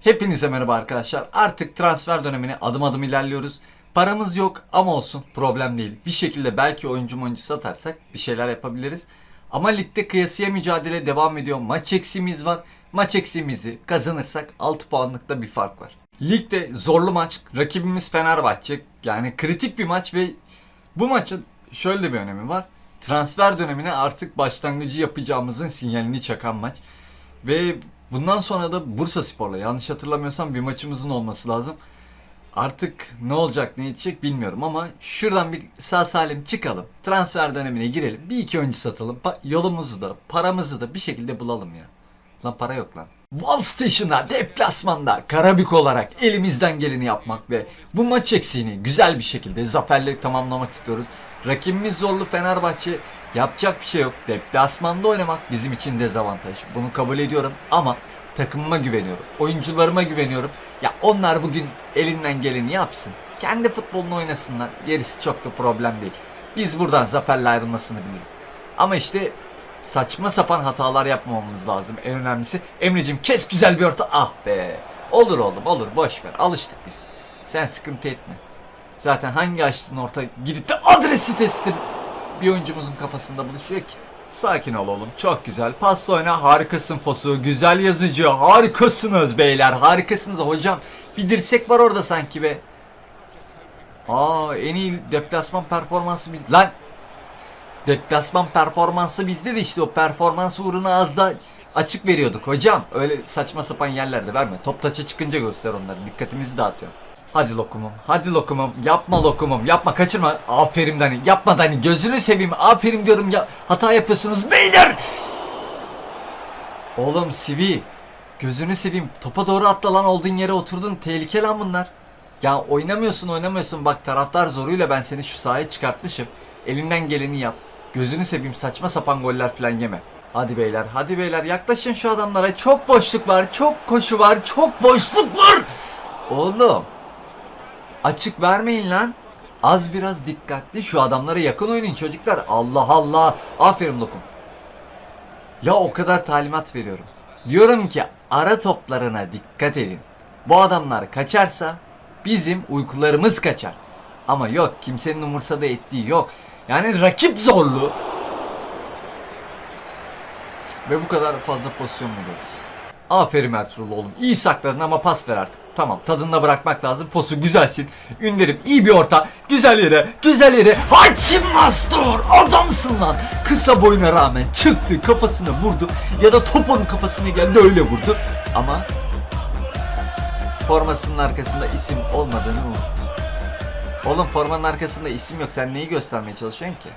Hepinize merhaba arkadaşlar. Artık transfer dönemine adım adım ilerliyoruz. Paramız yok ama olsun problem değil. Bir şekilde belki oyuncu oyuncu satarsak bir şeyler yapabiliriz. Ama ligde kıyasıya mücadele devam ediyor. Maç eksiğimiz var. Maç eksiğimizi kazanırsak 6 puanlıkta bir fark var. Ligde zorlu maç. Rakibimiz Fenerbahçe. Yani kritik bir maç ve bu maçın şöyle bir önemi var. Transfer dönemine artık başlangıcı yapacağımızın sinyalini çakan maç. Ve bundan sonra da Bursa Spor'la yanlış hatırlamıyorsam bir maçımızın olması lazım. Artık ne olacak ne edecek bilmiyorum ama şuradan bir sağ salim çıkalım. Transfer dönemine girelim. Bir iki oyuncu satalım. Pa- yolumuzu da paramızı da bir şekilde bulalım ya. Lan para yok lan. Wall Station'a deplasmanda Karabük olarak elimizden geleni yapmak ve bu maç eksiğini güzel bir şekilde zaferle tamamlamak istiyoruz. Rakibimiz zorlu Fenerbahçe yapacak bir şey yok. Deplasmanda oynamak bizim için dezavantaj. Bunu kabul ediyorum ama takımıma güveniyorum. Oyuncularıma güveniyorum. Ya onlar bugün elinden geleni yapsın. Kendi futbolunu oynasınlar. Gerisi çok da problem değil. Biz buradan zaferle ayrılmasını biliriz. Ama işte saçma sapan hatalar yapmamamız lazım. En önemlisi Emre'cim kes güzel bir orta. Ah be. Olur oğlum olur boş ver. Alıştık biz. Sen sıkıntı etme. Zaten hangi açtığın orta gidip de adresi testin bir oyuncumuzun kafasında buluşuyor ki. Sakin ol oğlum. Çok güzel. Pasla oyna. Harikasın posu. Güzel yazıcı. Harikasınız beyler. Harikasınız hocam. Bir dirsek var orada sanki be. Aa en iyi deplasman performansı biz. Lan deplasman performansı bizde de işte o performans uğruna az da açık veriyorduk hocam. Öyle saçma sapan yerlerde verme. Top taça çıkınca göster onları. Dikkatimizi dağıtıyor. Hadi lokumum. Hadi lokumum. Yapma lokumum. Yapma kaçırma. Aferin Dani. Yapma Dani. Gözünü seveyim. Aferin diyorum ya. Hata yapıyorsunuz beyler. Oğlum Sivi. Gözünü seveyim. Topa doğru atla lan olduğun yere oturdun. Tehlike lan bunlar. Ya oynamıyorsun oynamıyorsun. Bak taraftar zoruyla ben seni şu sahaya çıkartmışım. Elinden geleni yap. Gözünü seveyim saçma sapan goller falan yeme. Hadi beyler hadi beyler yaklaşın şu adamlara. Çok boşluk var. Çok koşu var. Çok boşluk var. Oğlum. Açık vermeyin lan. Az biraz dikkatli şu adamlara yakın oynayın çocuklar. Allah Allah. Aferin Lokum. Ya o kadar talimat veriyorum. Diyorum ki ara toplarına dikkat edin. Bu adamlar kaçarsa bizim uykularımız kaçar. Ama yok kimsenin umursadığı ettiği yok. Yani rakip zorlu. Ve bu kadar fazla pozisyon buluyoruz. Aferin Ertuğrul oğlum. İyi sakladın ama pas ver artık. Tamam tadında bırakmak lazım. Posu güzelsin. Ünlerim iyi bir orta. Güzel yere. Güzel yere. Haçim Mastur. Adamsın lan. Kısa boyuna rağmen çıktı kafasına vurdu. Ya da top onun kafasına geldi öyle vurdu. Ama formasının arkasında isim olmadığını unuttu. Oğlum formanın arkasında isim yok. Sen neyi göstermeye çalışıyorsun ki?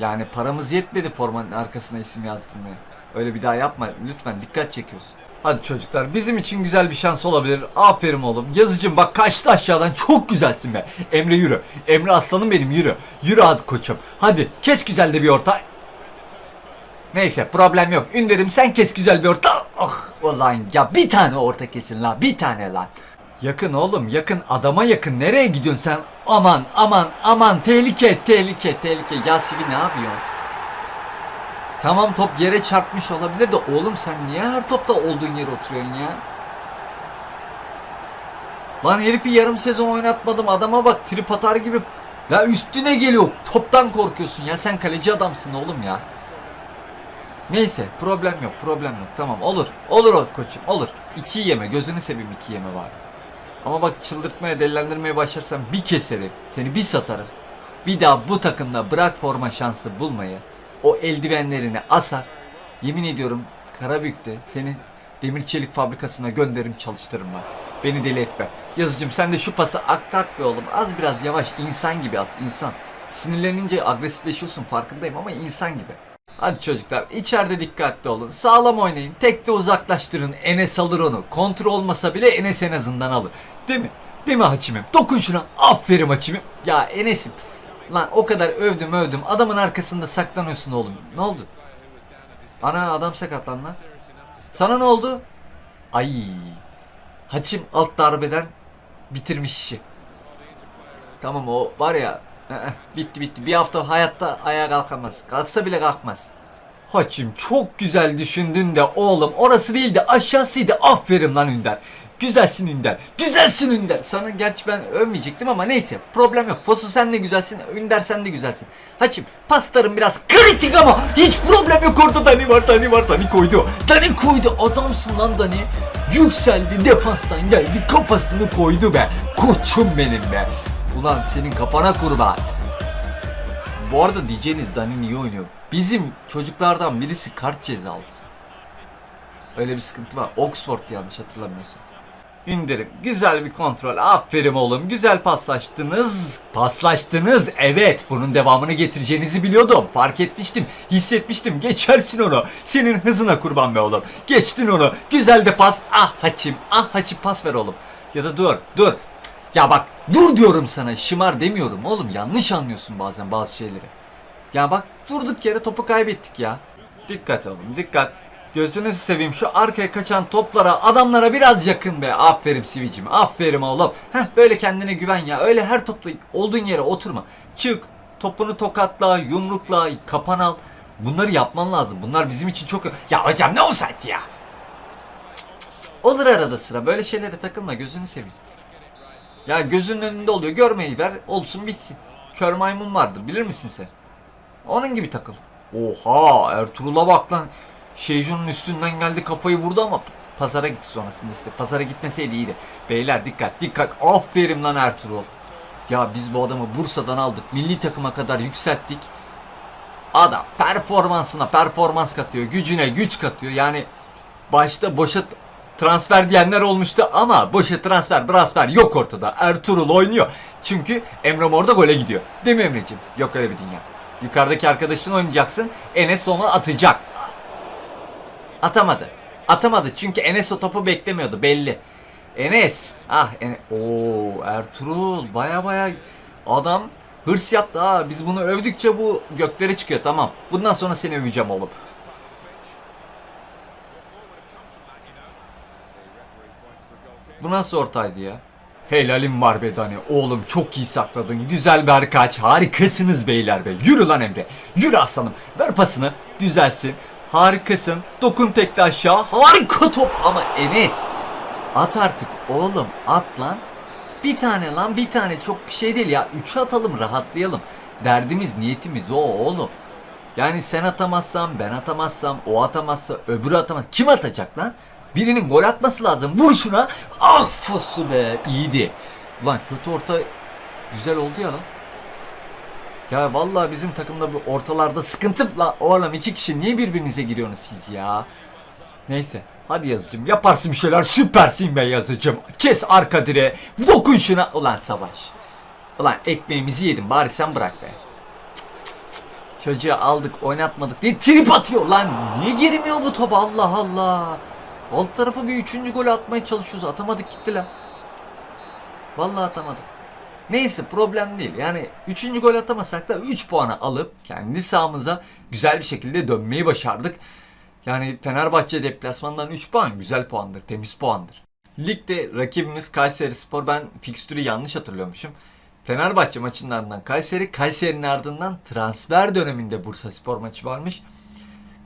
Yani paramız yetmedi formanın arkasına isim yazdırmaya. Öyle bir daha yapma lütfen dikkat çekiyorsun. Hadi çocuklar bizim için güzel bir şans olabilir. Aferin oğlum. Yazıcım bak kaçtı aşağıdan çok güzelsin be. Emre yürü. Emre aslanım benim yürü. Yürü hadi koçum. Hadi kes güzel de bir orta. Neyse problem yok. Ünderim sen kes güzel bir orta. Ah ulan ya bir tane orta kesin la bir tane lan. Yakın oğlum yakın adama yakın nereye gidiyorsun sen? Aman aman aman tehlike tehlike tehlike. Ya Sivi ne yapıyorsun? Tamam top yere çarpmış olabilir de oğlum sen niye her topta olduğun yere oturuyorsun ya? Lan herifi yarım sezon oynatmadım adama bak trip atar gibi. Ya üstüne geliyor toptan korkuyorsun ya sen kaleci adamsın oğlum ya. Neyse problem yok problem yok tamam olur olur o koçum olur. İki yeme gözünü seveyim iki yeme var. Ama bak çıldırtmaya delilendirmeye başlarsam bir keserim seni bir satarım. Bir daha bu takımda bırak forma şansı bulmayı. O eldivenlerini asar. Yemin ediyorum Karabük'te seni demir çelik fabrikasına gönderirim çalıştırırım ben. Beni deli etme. Yazıcım sen de şu pası aktart be oğlum. Az biraz yavaş insan gibi at insan. Sinirlenince agresifleşiyorsun farkındayım ama insan gibi. Hadi çocuklar içeride dikkatli olun. Sağlam oynayın. Tek de uzaklaştırın. Enes alır onu. Kontrol olmasa bile Enes en azından alır. Değil mi? Değil mi Haçimim? Dokun şuna. Aferin Haçimim. Ya Enes'im. Lan o kadar övdüm övdüm. Adamın arkasında saklanıyorsun oğlum. Ne oldu? Ana adam sakatlandı lan. Sana ne oldu? Ay. Haçim alt darbeden bitirmiş işi. Tamam o var ya bitti bitti. Bir hafta hayatta ayağa kalkamaz. Kalksa bile kalkmaz. Haçim çok güzel düşündün de oğlum orası değil de aşağısıydı. Aferin lan Ünder. Güzelsin Ünder. Güzelsin Ünder. Sana gerçi ben övmeyecektim ama neyse. Problem yok. Fosu sen de güzelsin. Ünder sen de güzelsin. Haçim pastarım biraz kritik ama hiç problem yok. Orada Dani var Dani var. Dani koydu. Dani koydu. Adamsın lan Dani. Yükseldi defanstan geldi kafasını koydu be. Koçum benim be. Ulan senin kafana kurban. Bu arada diyeceğiniz Dani niye oynuyor? Bizim çocuklardan birisi kart cezalısı. Öyle bir sıkıntı var. Oxford yanlış hatırlamıyorsam. İndirim. Güzel bir kontrol. Aferin oğlum. Güzel paslaştınız. Paslaştınız. Evet. Bunun devamını getireceğinizi biliyordum. Fark etmiştim. Hissetmiştim. Geçersin onu. Senin hızına kurban be oğlum. Geçtin onu. Güzel de pas. Ah haçim. Ah haçim pas ver oğlum. Ya da dur. Dur. Ya bak. Dur diyorum sana. Şımar demiyorum oğlum. Yanlış anlıyorsun bazen bazı şeyleri. Ya bak durduk yere topu kaybettik ya. Dikkat oğlum dikkat. Gözünüzü seveyim şu arkaya kaçan toplara adamlara biraz yakın be. Aferin Sivicim aferin oğlum. Heh böyle kendine güven ya. Öyle her topla olduğun yere oturma. Çık topunu tokatla yumrukla kapan al. Bunları yapman lazım. Bunlar bizim için çok... Ya hocam ne offside ya? Olur arada sıra. Böyle şeylere takılma gözünü seveyim. Ya gözünün önünde oluyor. Görmeyi ver olsun bitsin. Kör maymun vardır bilir misin sen? Onun gibi takıl. Oha Ertuğrul'a bak lan. Şeycun'un üstünden geldi kafayı vurdu ama pazara gitti sonrasında işte. Pazara gitmeseydi iyiydi. Beyler dikkat dikkat. Aferin lan Ertuğrul. Ya biz bu adamı Bursa'dan aldık. Milli takıma kadar yükselttik. Adam performansına performans katıyor. Gücüne güç katıyor. Yani başta boşa transfer diyenler olmuştu ama boşa transfer transfer yok ortada. Ertuğrul oynuyor. Çünkü Emre Mor da gole gidiyor. Değil mi Emre'ciğim? Yok öyle bir dünya. Yukarıdaki arkadaşın oynayacaksın. Enes onu atacak. Atamadı. Atamadı çünkü Enes o topu beklemiyordu belli. Enes. Ah Enes. Oo Ertuğrul baya baya adam hırs yaptı ha. Biz bunu övdükçe bu göklere çıkıyor tamam. Bundan sonra seni öveceğim oğlum. Bu nasıl ortaydı ya? Helalim var be Dani. Oğlum çok iyi sakladın. Güzel Berkaç. Harikasınız beyler be. Yürü lan Emre. Yürü aslanım. Ver pasını. Güzelsin. Harikasın. Dokun tekte aşağı. Harika top. Ama Enes. At artık oğlum. At lan. Bir tane lan bir tane. Çok bir şey değil ya. Üçü atalım rahatlayalım. Derdimiz niyetimiz o oğlum. Yani sen atamazsan, ben atamazsam, o atamazsa, öbürü atamaz. Kim atacak lan? Birinin gol atması lazım. Vur şuna. Ah fosu be. İyiydi. Ulan kötü orta güzel oldu ya lan. Ya vallahi bizim takımda bu ortalarda sıkıntı la oğlum iki kişi niye birbirinize giriyorsunuz siz ya? Neyse hadi yazıcım yaparsın bir şeyler süpersin be yazıcım. Kes arka direğe dokun şuna. Ulan savaş. Ulan ekmeğimizi yedim bari sen bırak be. Çocuğu aldık oynatmadık diye trip atıyor lan. Niye girmiyor bu top Allah Allah. Alt tarafı bir üçüncü gol atmaya çalışıyoruz. Atamadık gitti lan. Vallahi atamadık. Neyse problem değil. Yani üçüncü gol atamasak da 3 puanı alıp kendi sahamıza güzel bir şekilde dönmeyi başardık. Yani Fenerbahçe deplasmandan 3 puan güzel puandır, temiz puandır. Ligde rakibimiz Kayseri Spor. Ben fikstürü yanlış hatırlıyormuşum. Fenerbahçe maçının ardından Kayseri, Kayseri'nin ardından transfer döneminde Bursa Spor maçı varmış.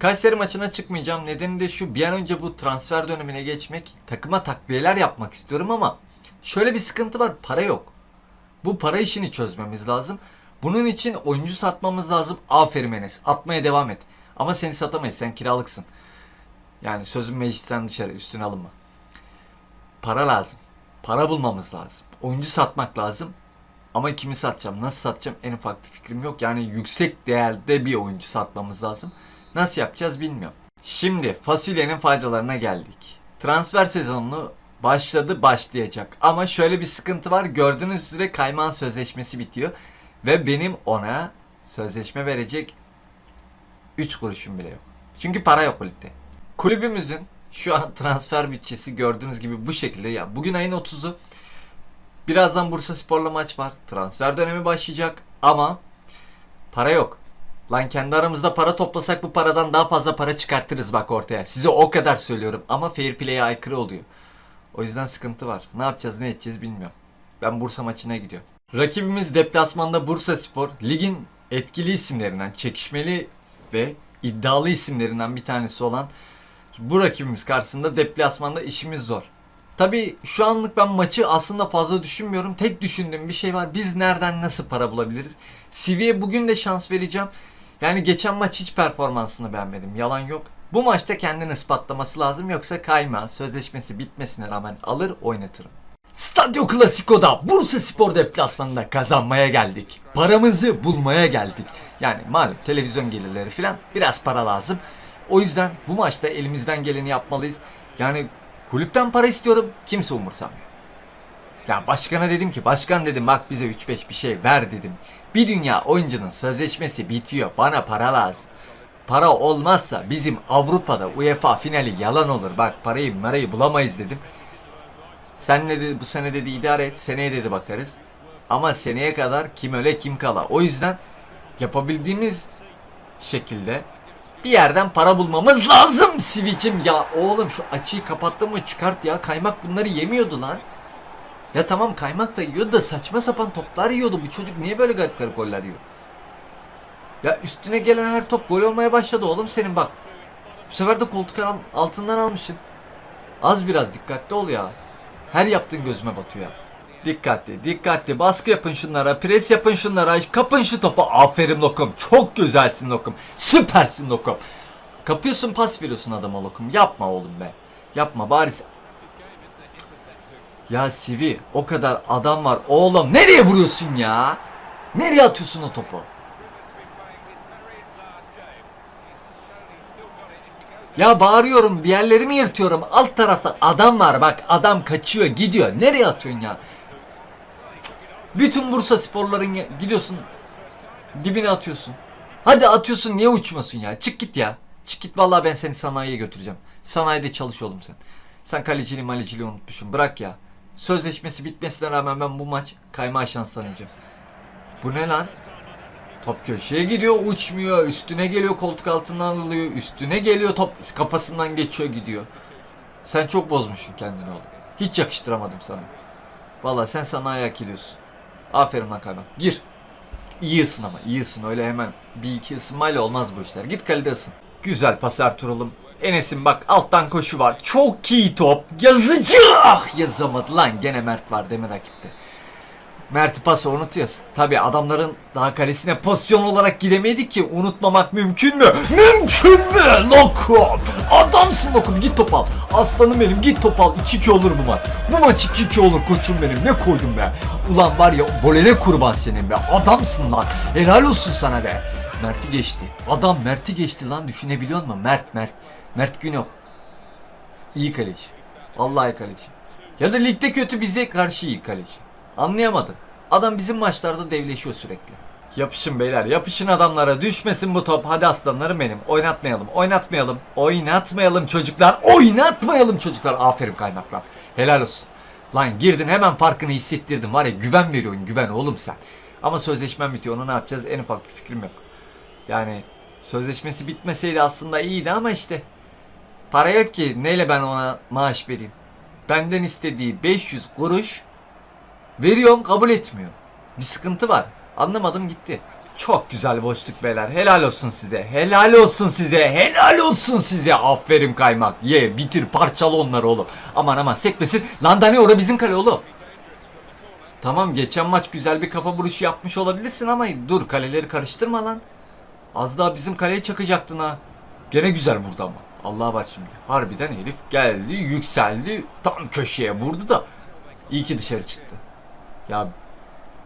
Kayseri maçına çıkmayacağım. Nedeni de şu bir an önce bu transfer dönemine geçmek, takıma takviyeler yapmak istiyorum ama şöyle bir sıkıntı var. Para yok. Bu para işini çözmemiz lazım. Bunun için oyuncu satmamız lazım. Aferin Enes. Atmaya devam et. Ama seni satamayız. Sen kiralıksın. Yani sözün meclisten dışarı. Üstüne alınma. Para lazım. Para bulmamız lazım. Oyuncu satmak lazım. Ama kimi satacağım? Nasıl satacağım? En ufak bir fikrim yok. Yani yüksek değerde bir oyuncu satmamız lazım. Nasıl yapacağız bilmiyorum. Şimdi fasulyenin faydalarına geldik. Transfer sezonunu başladı başlayacak. Ama şöyle bir sıkıntı var. Gördüğünüz üzere Kayman sözleşmesi bitiyor. Ve benim ona sözleşme verecek 3 kuruşum bile yok. Çünkü para yok kulüpte. Kulübümüzün şu an transfer bütçesi gördüğünüz gibi bu şekilde. Ya bugün ayın 30'u. Birazdan Bursa Spor'la maç var. Transfer dönemi başlayacak ama para yok. Lan kendi aramızda para toplasak bu paradan daha fazla para çıkartırız bak ortaya. Size o kadar söylüyorum ama fair play'e aykırı oluyor. O yüzden sıkıntı var. Ne yapacağız ne edeceğiz bilmiyorum. Ben Bursa maçına gidiyorum. Rakibimiz deplasmanda Bursa Spor. Ligin etkili isimlerinden çekişmeli ve iddialı isimlerinden bir tanesi olan bu rakibimiz karşısında deplasmanda işimiz zor. Tabii şu anlık ben maçı aslında fazla düşünmüyorum. Tek düşündüğüm bir şey var. Biz nereden nasıl para bulabiliriz? Sivi'ye bugün de şans vereceğim. Yani geçen maç hiç performansını beğenmedim. Yalan yok. Bu maçta kendini ispatlaması lazım. Yoksa kayma sözleşmesi bitmesine rağmen alır oynatırım. Stadio Klasiko'da Bursa Spor deplasmanında kazanmaya geldik. Paramızı bulmaya geldik. Yani malum televizyon gelirleri falan biraz para lazım. O yüzden bu maçta elimizden geleni yapmalıyız. Yani kulüpten para istiyorum kimse umursamıyor. Ya başkana dedim ki başkan dedim bak bize 3-5 bir şey ver dedim. Bir dünya oyuncunun sözleşmesi bitiyor bana para lazım. Para olmazsa bizim Avrupa'da UEFA finali yalan olur. Bak parayı marayı bulamayız dedim. Sen ne dedi bu sene dedi idare et. Seneye dedi bakarız. Ama seneye kadar kim öle kim kala. O yüzden yapabildiğimiz şekilde bir yerden para bulmamız lazım Switch'im. Ya oğlum şu açıyı kapattın mı çıkart ya. Kaymak bunları yemiyordu lan. Ya tamam kaymak da yiyordu da saçma sapan toplar yiyordu. Bu çocuk niye böyle garip garip goller yiyor? Ya üstüne gelen her top gol olmaya başladı oğlum senin bak. Bu sefer de koltuk al- altından almışsın. Az biraz dikkatli ol ya. Her yaptığın gözüme batıyor ya. Dikkatli, dikkatli. Baskı yapın şunlara, pres yapın şunlara. Kapın şu topu. Aferin Lokum. Çok güzelsin Lokum. Süpersin Lokum. Kapıyorsun pas veriyorsun adama Lokum. Yapma oğlum be. Yapma bari. Ya Sivi o kadar adam var. Oğlum nereye vuruyorsun ya? Nereye atıyorsun o topu? Ya bağırıyorum bir yerlerimi yırtıyorum. Alt tarafta adam var bak adam kaçıyor gidiyor. Nereye atıyorsun ya? Bütün Bursa sporların gidiyorsun dibine atıyorsun. Hadi atıyorsun niye uçmuyorsun ya? Çık git ya. Çık git vallahi ben seni sanayiye götüreceğim. Sanayide çalış oğlum sen. Sen kaleciliği maleciliği unutmuşsun. Bırak ya. Sözleşmesi bitmesine rağmen ben bu maç kaymağı şanslanacağım. Bu ne lan? Top köşeye gidiyor uçmuyor. Üstüne geliyor koltuk altından alıyor. Üstüne geliyor top kafasından geçiyor gidiyor. Sen çok bozmuşsun kendini oğlum. Hiç yakıştıramadım sana. Vallahi sen sana ayak ediyorsun. Aferin lan kaymak. Gir. İyi ısın ama iyi ısın. Öyle hemen bir iki ısınmayla olmaz bu işler. Git kalede ısın. Güzel pas Ertuğrul'um. Enes'in bak alttan koşu var. Çok iyi top. Yazıcı. Ah yazamadı lan. Gene Mert var demir rakipte. Mert'i pası unutuyoruz. Tabi adamların daha kalesine pozisyon olarak gidemedik ki unutmamak mümkün mü? Mümkün mü? Lokum! Adamsın Lokum git top al. Aslanım benim git top al. 2-2 olur bu maç. Bu maç 2-2 olur koçum benim. Ne koydum be? Ulan var ya volene kurban senin be. Adamsın lan. Helal olsun sana be. Mert'i geçti. Adam Mert'i geçti lan düşünebiliyor musun? Mert Mert. Mert Günok. İyi kaleci. Vallahi kaleci. Ya da ligde kötü bize karşı iyi kaleci. Anlayamadım. Adam bizim maçlarda devleşiyor sürekli. Yapışın beyler yapışın adamlara düşmesin bu top. Hadi aslanlarım benim. Oynatmayalım oynatmayalım. Oynatmayalım çocuklar. Oynatmayalım çocuklar. Aferin kaymaklar. Helal olsun. Lan girdin hemen farkını hissettirdin. Var ya güven veriyorsun güven oğlum sen. Ama sözleşmem bitiyor onu ne yapacağız en ufak bir fikrim yok. Yani sözleşmesi bitmeseydi aslında iyiydi ama işte para yok ki neyle ben ona maaş vereyim. Benden istediği 500 kuruş Veriyorum kabul etmiyor. Bir sıkıntı var. Anlamadım gitti. Çok güzel boşluk beyler. Helal olsun size. Helal olsun size. Helal olsun size. Aferin kaymak. Ye bitir parçala onları oğlum. Aman aman sekmesin. Lan Dani ora bizim kale oğlum. Tamam geçen maç güzel bir kafa vuruşu yapmış olabilirsin ama dur kaleleri karıştırma lan. Az daha bizim kaleye çakacaktın ha. Gene güzel vurdu ama. Allah var şimdi. Harbiden herif geldi yükseldi tam köşeye vurdu da iyi ki dışarı çıktı. Ya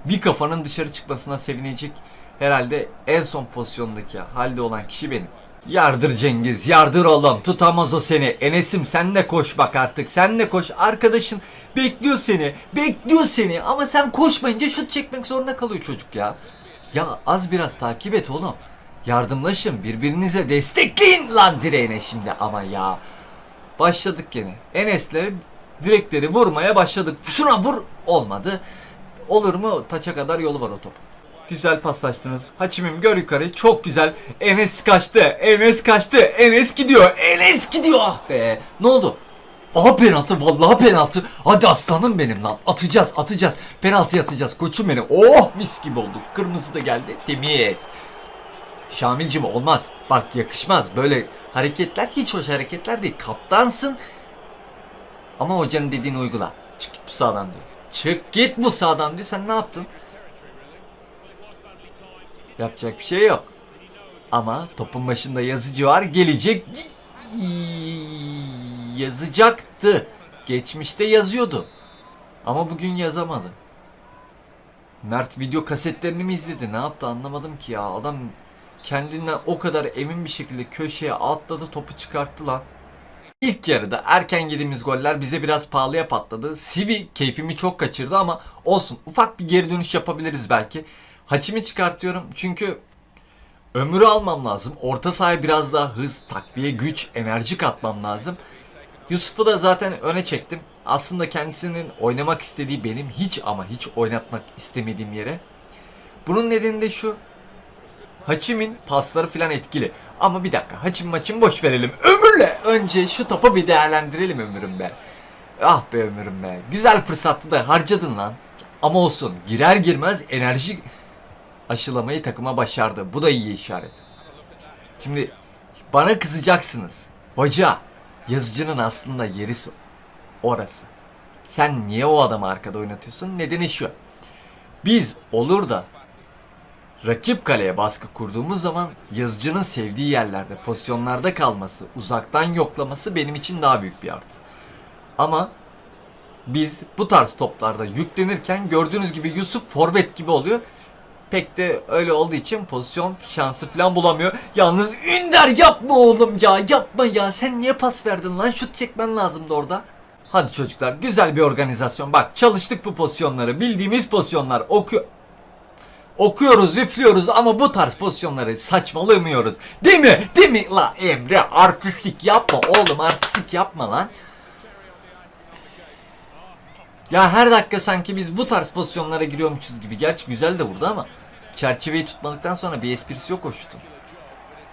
bir kafanın dışarı çıkmasına sevinecek herhalde en son pozisyondaki halde olan kişi benim. Yardır Cengiz, yardır oğlum. Tutamaz o seni. Enes'im sen de koş bak artık. Sen de koş. Arkadaşın bekliyor seni. Bekliyor seni. Ama sen koşmayınca şut çekmek zorunda kalıyor çocuk ya. Ya az biraz takip et oğlum. Yardımlaşın. Birbirinize destekleyin lan direğine şimdi ama ya. Başladık gene. Enes'le direkleri vurmaya başladık. Şuna vur. Olmadı. Olur mu? Taça kadar yolu var o top. Güzel paslaştınız. Haçimim gör yukarı. Çok güzel. Enes kaçtı. Enes kaçtı. Enes gidiyor. Enes gidiyor. Ah be. Ne oldu? Aha penaltı. Vallahi penaltı. Hadi aslanım benim lan. Atacağız atacağız. Penaltı atacağız. Koçum benim. Oh mis gibi oldu. Kırmızı da geldi. Temiz. Şamilcim olmaz. Bak yakışmaz. Böyle hareketler hiç hoş hareketler değil. Kaptansın. Ama hocanın dediğini uygula. Çık git bu sağdan diyor. Çık git bu sağdan diyor. Sen ne yaptın? Yapacak bir şey yok. Ama topun başında yazıcı var. Gelecek yazacaktı. Geçmişte yazıyordu. Ama bugün yazamadı. Mert video kasetlerini mi izledi? Ne yaptı anlamadım ki ya. Adam kendinden o kadar emin bir şekilde köşeye atladı topu çıkarttı lan. İlk yarıda erken yediğimiz goller bize biraz pahalıya patladı. Sivi keyfimi çok kaçırdı ama olsun. Ufak bir geri dönüş yapabiliriz belki. Haçimi çıkartıyorum çünkü ömrü almam lazım. Orta sahaya biraz daha hız, takviye, güç, enerji katmam lazım. Yusuf'u da zaten öne çektim. Aslında kendisinin oynamak istediği benim hiç ama hiç oynatmak istemediğim yere. Bunun nedeni de şu. Haçim'in pasları falan etkili. Ama bir dakika Haçim maçım boş verelim. Ömürle önce şu topu bir değerlendirelim ömürüm be. Ah be ömürüm be. Güzel fırsattı da harcadın lan. Ama olsun girer girmez enerji aşılamayı takıma başardı. Bu da iyi işaret. Şimdi bana kızacaksınız. Hoca yazıcının aslında yeri orası. Sen niye o adamı arkada oynatıyorsun? Nedeni şu. Biz olur da rakip kaleye baskı kurduğumuz zaman yazıcının sevdiği yerlerde, pozisyonlarda kalması, uzaktan yoklaması benim için daha büyük bir artı. Ama biz bu tarz toplarda yüklenirken gördüğünüz gibi Yusuf forvet gibi oluyor. Pek de öyle olduğu için pozisyon şansı falan bulamıyor. Yalnız Ünder yapma oğlum ya yapma ya. Sen niye pas verdin lan? Şut çekmen lazımdı orada. Hadi çocuklar güzel bir organizasyon. Bak çalıştık bu pozisyonları. Bildiğimiz pozisyonlar. Oku okuyoruz, üflüyoruz ama bu tarz pozisyonları saçmalamıyoruz. Değil mi? Değil mi? La Emre artistlik yapma oğlum artistlik yapma lan. Ya her dakika sanki biz bu tarz pozisyonlara giriyormuşuz gibi. Gerçi güzel de vurdu ama çerçeveyi tutmadıktan sonra bir esprisi yok o şutun.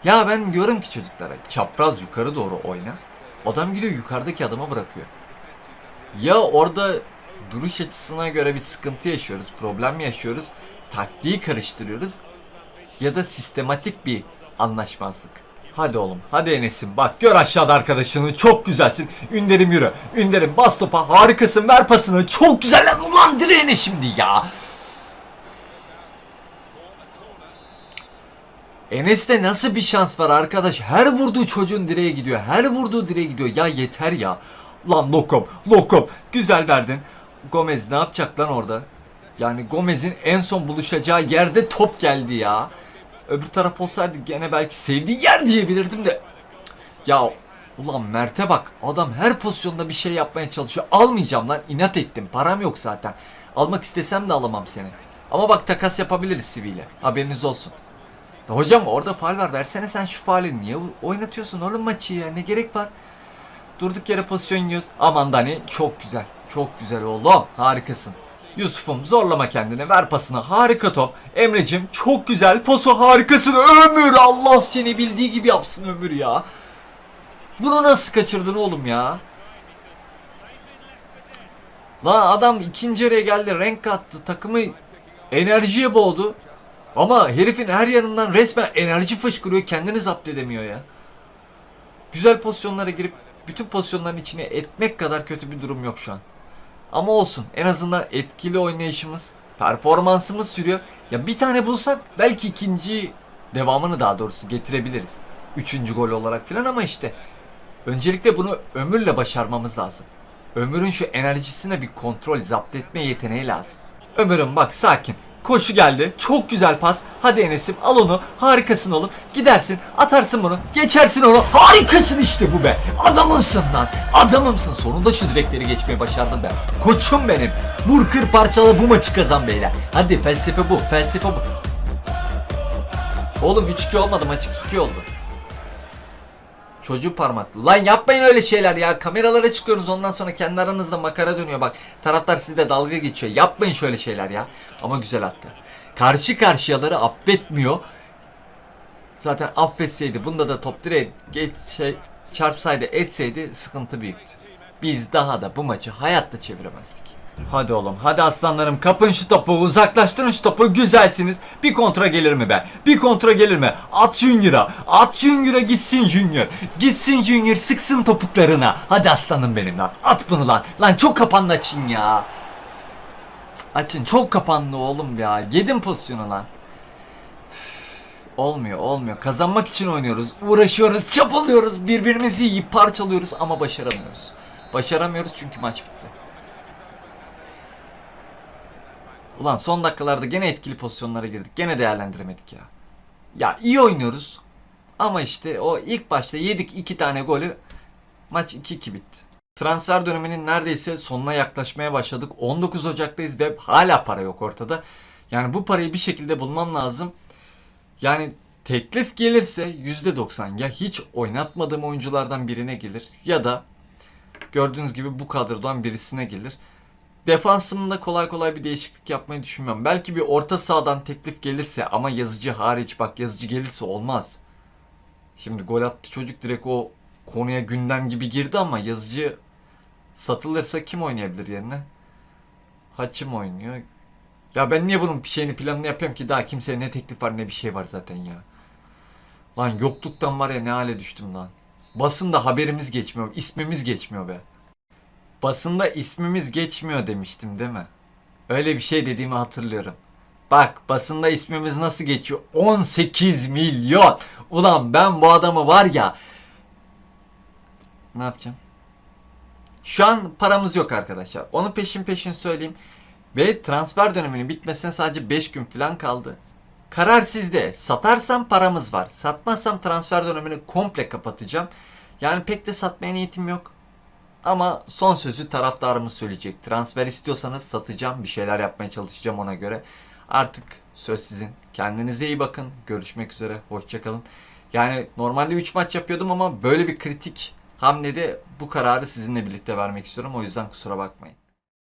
Ya ben diyorum ki çocuklara çapraz yukarı doğru oyna. Adam gidiyor yukarıdaki adama bırakıyor. Ya orada duruş açısına göre bir sıkıntı yaşıyoruz, problem yaşıyoruz. Taktiği karıştırıyoruz. Ya da sistematik bir anlaşmazlık. Hadi oğlum, hadi Enes'im. Bak gör aşağıda arkadaşını. Çok güzelsin. Ünderim yürü. Ünderim bas topa. Harikasın. Ver pasını. Çok güzel. lan. Ulan direğine şimdi ya. Enes'te nasıl bir şans var arkadaş? Her vurduğu çocuğun direğe gidiyor. Her vurduğu direğe gidiyor. Ya yeter ya. Lan lokom, lokom. Güzel verdin. Gomez ne yapacak lan orada? Yani Gomez'in en son buluşacağı yerde top geldi ya. Öbür taraf olsaydı gene belki sevdiği yer diyebilirdim de. Ya ulan Mert'e bak. Adam her pozisyonda bir şey yapmaya çalışıyor. Almayacağım lan. inat ettim. Param yok zaten. Almak istesem de alamam seni. Ama bak takas yapabiliriz Sivi'yle. Haberiniz olsun. Hocam orada faal var. Versene sen şu faali. Niye oynatıyorsun oğlum maçı ya? Ne gerek var? Durduk yere pozisyon yiyoruz. Aman Dani çok güzel. Çok güzel oğlum. Harikasın. Yusuf'um zorlama kendini ver pasını harika top. Emre'cim çok güzel posu harikasın Ömür Allah seni bildiği gibi yapsın Ömür ya. Bunu nasıl kaçırdın oğlum ya? Lan adam ikinci yarıya geldi renk kattı takımı enerjiye boğdu. Ama herifin her yanından resmen enerji fışkırıyor kendini zapt edemiyor ya. Güzel pozisyonlara girip bütün pozisyonların içine etmek kadar kötü bir durum yok şu an. Ama olsun en azından etkili oynayışımız, performansımız sürüyor. Ya bir tane bulsak belki ikinci devamını daha doğrusu getirebiliriz. Üçüncü gol olarak filan ama işte öncelikle bunu ömürle başarmamız lazım. Ömür'ün şu enerjisine bir kontrol, zapt etme yeteneği lazım. Ömür'üm bak sakin. Koşu geldi. Çok güzel pas. Hadi Enes'im al onu. Harikasın oğlum. Gidersin. Atarsın bunu. Geçersin onu. Harikasın işte bu be. Adamımsın lan. Adamımsın. Sonunda şu direkleri geçmeyi başardın be. Koçum benim. Vur kır parçala bu maçı kazan beyler. Hadi felsefe bu. Felsefe bu. Oğlum 3-2 olmadı. Maç 2-2 oldu. Çocuğu parmaklı. Lan yapmayın öyle şeyler ya. Kameralara çıkıyorsunuz ondan sonra kendi aranızda makara dönüyor bak. Taraftar sizde dalga geçiyor. Yapmayın şöyle şeyler ya. Ama güzel attı. Karşı karşıyaları affetmiyor. Zaten affetseydi bunda da top direğe geç şey çarpsaydı etseydi sıkıntı büyüktü. Biz daha da bu maçı hayatta çeviremezdik. Hadi oğlum hadi aslanlarım kapın şu topu uzaklaştırın şu topu güzelsiniz. Bir kontra gelir mi be? Bir kontra gelir mi? At Junior'a at Junior'a gitsin Junior. Gitsin Junior sıksın topuklarına. Hadi aslanım benim lan at bunu lan. Lan çok kapandı açın ya. Açın çok kapandı oğlum ya. Yedim pozisyonu lan. Olmuyor olmuyor. Kazanmak için oynuyoruz. Uğraşıyoruz, çapalıyoruz. Birbirimizi yiyip parçalıyoruz ama başaramıyoruz. Başaramıyoruz çünkü maç bitti. Ulan son dakikalarda gene etkili pozisyonlara girdik. Gene değerlendiremedik ya. Ya iyi oynuyoruz. Ama işte o ilk başta yedik iki tane golü. Maç 2-2 bitti. Transfer döneminin neredeyse sonuna yaklaşmaya başladık. 19 Ocak'tayız ve hala para yok ortada. Yani bu parayı bir şekilde bulmam lazım. Yani teklif gelirse %90 ya hiç oynatmadığım oyunculardan birine gelir ya da gördüğünüz gibi bu kadrodan birisine gelir. Defansımda kolay kolay bir değişiklik yapmayı düşünmüyorum. Belki bir orta sahadan teklif gelirse ama yazıcı hariç bak yazıcı gelirse olmaz. Şimdi gol attı çocuk direkt o konuya gündem gibi girdi ama yazıcı satılırsa kim oynayabilir yerine? Haçim oynuyor. Ya ben niye bunun şeyini planını yapıyorum ki daha kimseye ne teklif var ne bir şey var zaten ya. Lan yokluktan var ya ne hale düştüm lan. Basında haberimiz geçmiyor, ismimiz geçmiyor be. Basında ismimiz geçmiyor demiştim değil mi? Öyle bir şey dediğimi hatırlıyorum. Bak basında ismimiz nasıl geçiyor? 18 milyon. Ulan ben bu adamı var ya. Ne yapacağım? Şu an paramız yok arkadaşlar. Onu peşin peşin söyleyeyim. Ve transfer döneminin bitmesine sadece 5 gün falan kaldı. Karar sizde. Satarsam paramız var. Satmazsam transfer dönemini komple kapatacağım. Yani pek de satmaya niyetim yok. Ama son sözü taraftarımız söyleyecek. Transfer istiyorsanız satacağım. Bir şeyler yapmaya çalışacağım ona göre. Artık söz sizin. Kendinize iyi bakın. Görüşmek üzere. Hoşçakalın. Yani normalde 3 maç yapıyordum ama böyle bir kritik hamlede bu kararı sizinle birlikte vermek istiyorum. O yüzden kusura bakmayın.